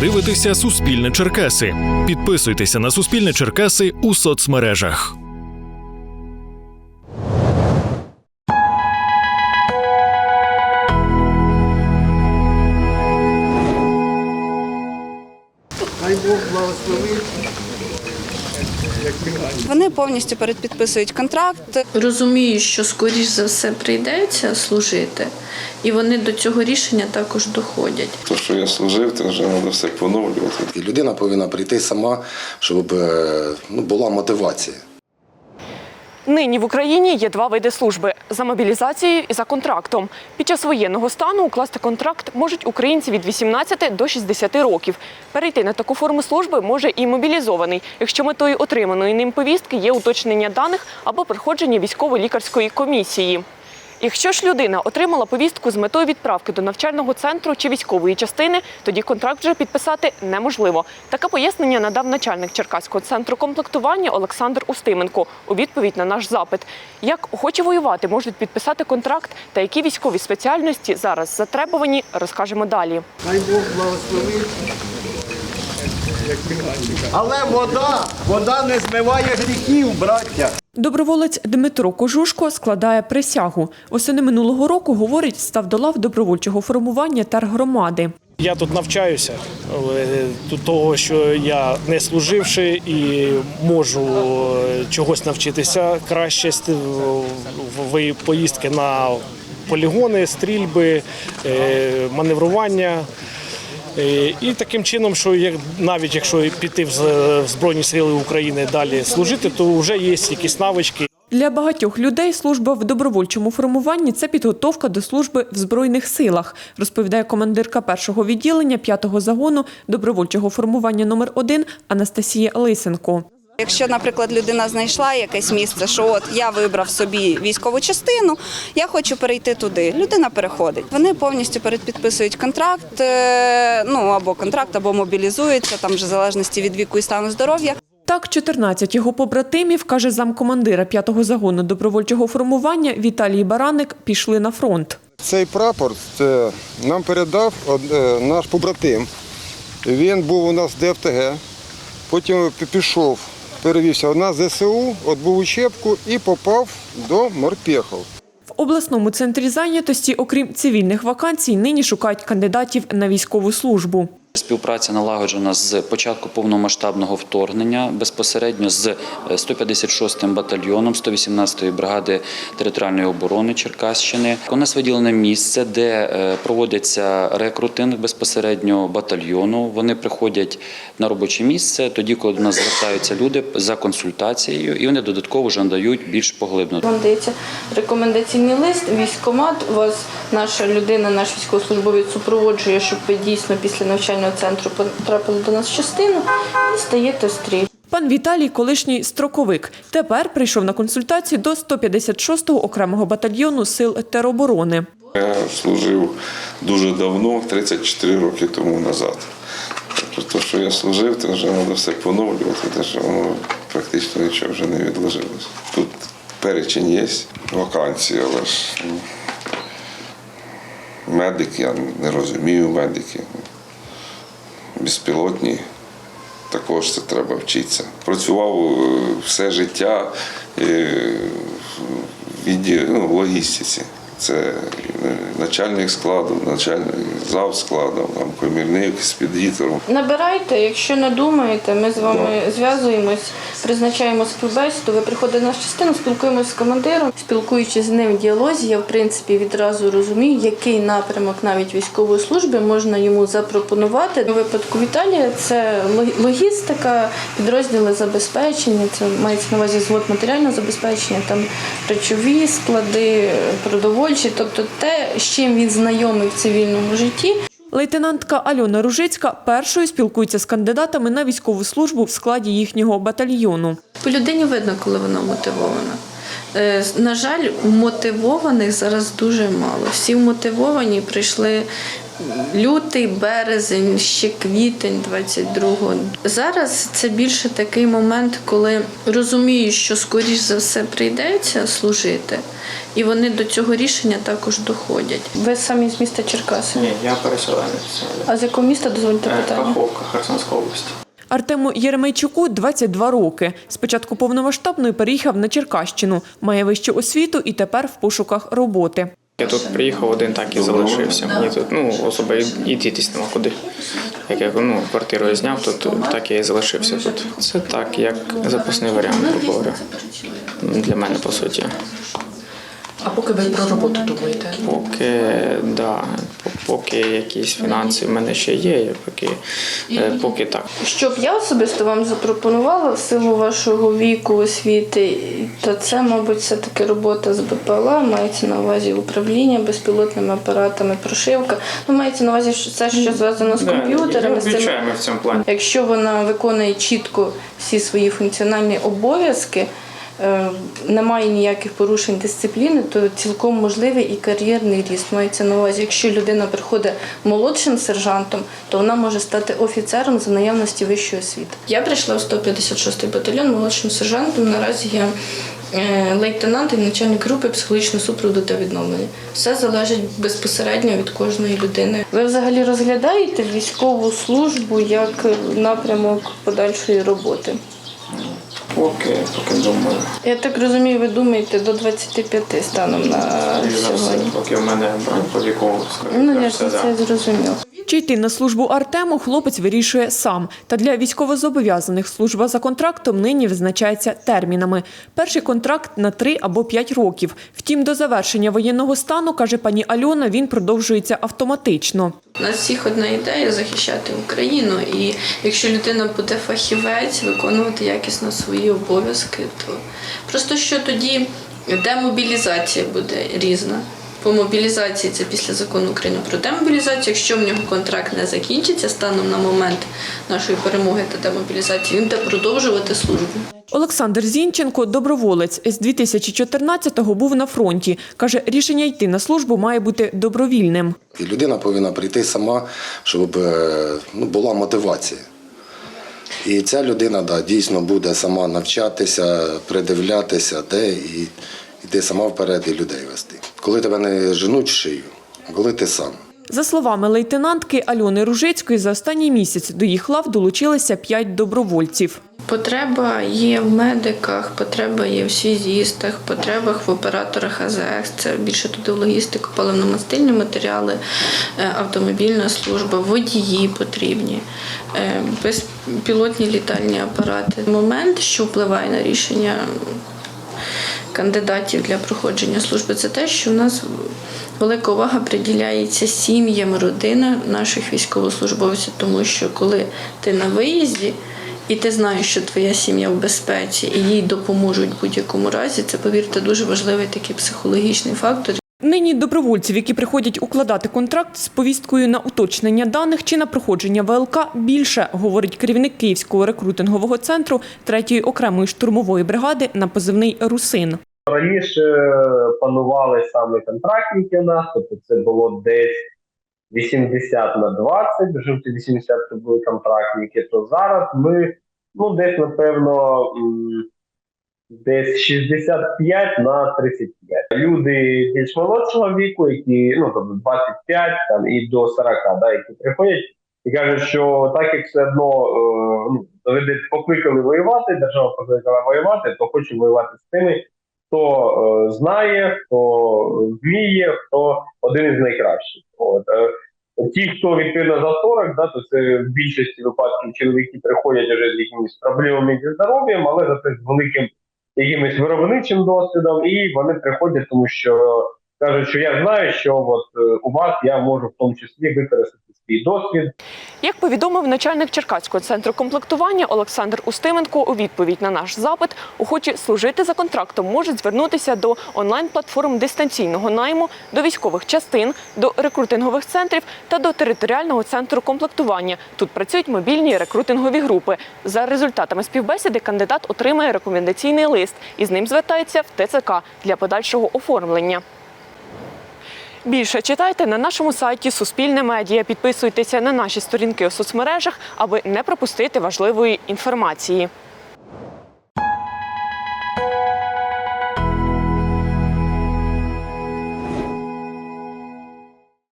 дивитеся Суспільне Черкаси. Підписуйтеся на Суспільне Черкаси у соцмережах. Хай Бог благословить. Вони повністю передпідписують контракт. Розумію, що скоріш за все прийдеться служити, і вони до цього рішення також доходять. То, що я служив, то вже треба все поновлювати. І людина повинна прийти сама, щоб е, ну, була мотивація. Нині в Україні є два види служби за мобілізацією і за контрактом. Під час воєнного стану укласти контракт можуть українці від 18 до 60 років. Перейти на таку форму служби може і мобілізований, якщо метою отриманої ним повістки є уточнення даних або проходження військово-лікарської комісії. Якщо ж людина отримала повістку з метою відправки до навчального центру чи військової частини, тоді контракт вже підписати неможливо. Таке пояснення надав начальник Черкаського центру комплектування Олександр Устименко у відповідь на наш запит. Як охочі воювати можуть підписати контракт та які військові спеціальності зараз затребувані, розкажемо далі. Хай Бог благословить. Але вода, вода не змиває гріхів, браття. Доброволець Дмитро Кожушко складає присягу. Осени минулого року, говорить, став до лав добровольчого формування тергромади. Я тут навчаюся тут того, що я не служивши і можу чогось навчитися краще в поїздки на полігони, стрільби, е, маневрування. Е, І таким чином, що як навіть якщо піти в Збройні Сили України далі служити, то вже є якісь навички. Для багатьох людей служба в добровольчому формуванні це підготовка до служби в збройних силах, розповідає командирка першого відділення п'ятого загону добровольчого формування номер 1 Анастасія Лисенко. Якщо, наприклад, людина знайшла якесь місце, що от я вибрав собі військову частину, я хочу перейти туди. Людина переходить. Вони повністю передпідписують контракт, е, ну або контракт, або мобілізуються, там вже в залежності від віку і стану здоров'я. Так, 14 його побратимів, каже замкомандира п'ятого загону добровольчого формування Віталій Бараник, пішли на фронт. Цей прапор це нам передав е, наш побратим. Він був у нас в ДФТГ, потім пішов, перевівся на ЗСУ, отбув учебку і попав до морпехов. В обласному центрі зайнятості, окрім цивільних вакансій, нині шукають кандидатів на військову службу. Співпраця налагоджена з початку повномасштабного вторгнення безпосередньо з 156-м батальйоном 118-ї бригади територіальної оборони Черкащини. У нас виділене місце, де е, проводиться рекрутинг безпосередньо батальйону. Вони приходять на робоче місце тоді, коли до нас звертаються люди за консультацією, і вони додатково вже надають більш поглибно. Вам дається рекомендаційний лист, військкомат, вас наша людина, наш військовослужбовець супроводжує, щоб ви дійсно після навчального центру потрапили до нас в частину і стаєте в стрій. Пан Віталій, колишній строковик, тепер прийшов на консультацію до 156-го окремого батальйону сил тероборони. Я служив дуже давно, 34 роки тому назад. Тобто, те, що я служив, то вже треба все поновлювати, те, що воно практично нічого вже не відложилось. Тут перечень є, вакансії, але ж ну, медик, я не розумію медики. Безпілотні, також це треба вчитися. Працював е, все життя е, в ну, логістиці. Це начальник складу, начальник зав складу, там комірник з підгітором. Набирайте, якщо не думаєте, ми з вами зв'язуємось, призначаємо співбесіду. Ви приходите на частину, спілкуємося з командиром. Спілкуючись з ним в діалозі, я в принципі відразу розумію, який напрямок навіть військової служби можна йому запропонувати. У випадку Віталія це логістика, підрозділи забезпечення, це мається на увазі звод матеріального забезпечення, там речові склади, продовольчі, тобто те, з чим він знайомий в цивільному житті. Лейтенантка Альона Ружицька першою спілкується з кандидатами на військову службу в складі їхнього батальйону. По людині видно, коли вона мотивована. Е, На жаль, мотивованих зараз дуже мало. Всі мотивовані прийшли лютий, березень, ще квітень 22-го. Зараз це більше такий момент, коли розуміють, що скоріш за все прийдеться служити, і вони до цього рішення також доходять. Ви самі з міста Черкаси. Ні, я переселенець. А з якого міста дозвольте Е, питання? Каховка, Херсонська область. Артему Єремейчуку 22 роки. Спочатку повномасштабної переїхав на Черкащину, має вищу освіту і тепер в пошуках роботи. Я тут приїхав один, так і залишився. Мені тут ну особа і дітись нема куди. Як я ну, квартиру я зняв, тут так я і залишився тут. Це так, як запасний варіант, грубо говоря. Для мене по суті. А поки ви про роботу думаєте? Поки да, поки якісь фінанси в мене ще є, поки, е, поки так. Що б я особисто вам запропонувала в силу вашого віку, освіти, то це, мабуть, все таки робота з БПЛА, мається на увазі управління безпілотними апаратами, прошивка. Ну, мається на увазі що все, що зв'язано з комп'ютерами. з в цьому плані. Якщо вона виконує чітко всі свої функціональні обов'язки, немає ніяких порушень дисципліни, то цілком можливий і кар'єрний ріст. Мається на увазі, якщо людина приходить молодшим сержантом, то вона може стати офіцером за наявності вищої освіти. Я прийшла в 156-й батальйон молодшим сержантом. Наразі я е, лейтенант і начальник групи психологічного супроводу та відновлення. Все залежить безпосередньо від кожної людини. Ви взагалі розглядаєте військову службу як напрямок подальшої роботи? Поки, поки думаю. Я так розумію, ви думаєте до 25 станом на І за все, сьогодні. поки в мене бронь поліковувався. Ну, я ж це зрозуміла. Чи йти на службу Артему хлопець вирішує сам. Та для військовозобов'язаних служба за контрактом нині визначається термінами. Перший контракт на 3 або 5 років. Втім, до завершення воєнного стану, каже пані Альона, він продовжується автоматично. У нас всіх одна ідея захищати Україну, і якщо людина буде фахівець, виконувати якісно свої обов'язки, то просто що тоді демобілізація буде різна. По мобілізації це після закону України про демобілізацію. Якщо в нього контракт не закінчиться станом на момент нашої перемоги та демобілізації, він буде продовжувати службу. Олександр Зінченко, доброволець, з 2014-го був на фронті. Каже, рішення йти на службу має бути добровільним. І людина повинна прийти сама, щоб е, ну, була мотивація. І ця людина да, дійсно буде сама навчатися, придивлятися, де і йти сама вперед і людей вести. Коли тебе не женуть в шию, коли ти сам. За словами лейтенантки Альони Ружицької, за останній місяць до їх лав долучилися п'ять добровольців. Потреба є в медиках, потреба є в связістах, потребах в операторах АЗС, це більше туди в логістику, паливно-мастильні матеріали, е, автомобільна служба, водії потрібні, е, безпілотні літальні апарати. Момент, що впливає на рішення кандидатів для проходження служби, це те, що в нас велика увага приділяється сім'ям, родинам наших військовослужбовців, тому що коли ти на виїзді. І ти знаєш, що твоя сім'я в безпеці і їй допоможуть в будь-якому разі. Це, повірте, дуже важливий такий психологічний фактор. Нині добровольців, які приходять укладати контракт з повісткою на уточнення даних чи на проходження ВЛК, більше, говорить керівник Київського рекрутингового центру 3-ї окремої штурмової бригади на позивний «Русин». Раніше панували саме контрактники у нас, тобто це було десь 80 на 20, в жовті 80 це були контрактники, то зараз ми ну десь напевно десь 65 на 35. Люди більш молодшого віку, які ну тобто 25 там і до 40, да, які приходять і кажуть, що так як все одно е, ну, покликали воювати, держава покликала воювати, то хочу воювати з тими, хто е, знає, хто вміє, хто один із найкращих. От е, ті, хто відповідно за 40, да, то це в більшості випадків чоловіки приходять вже з якимись проблемами зі здоров'ям, але зате з великим якимось виробничим досвідом, і вони приходять, тому що кажуть, що я знаю, що от е, у вас я можу в тому числі використати свій досвід, Як повідомив начальник Черкаського центру комплектування Олександр Устименко у відповідь на наш запит, охочі служити за контрактом можуть звернутися до онлайн-платформ дистанційного найму, до військових частин, до рекрутингових центрів та до територіального центру комплектування. Тут працюють мобільні рекрутингові групи. За результатами співбесіди кандидат отримає рекомендаційний лист і з ним звертається в ТЦК для подальшого оформлення. Більше читайте на нашому сайті Суспільне медіа. Підписуйтеся на наші сторінки у соцмережах, аби не пропустити важливої інформації.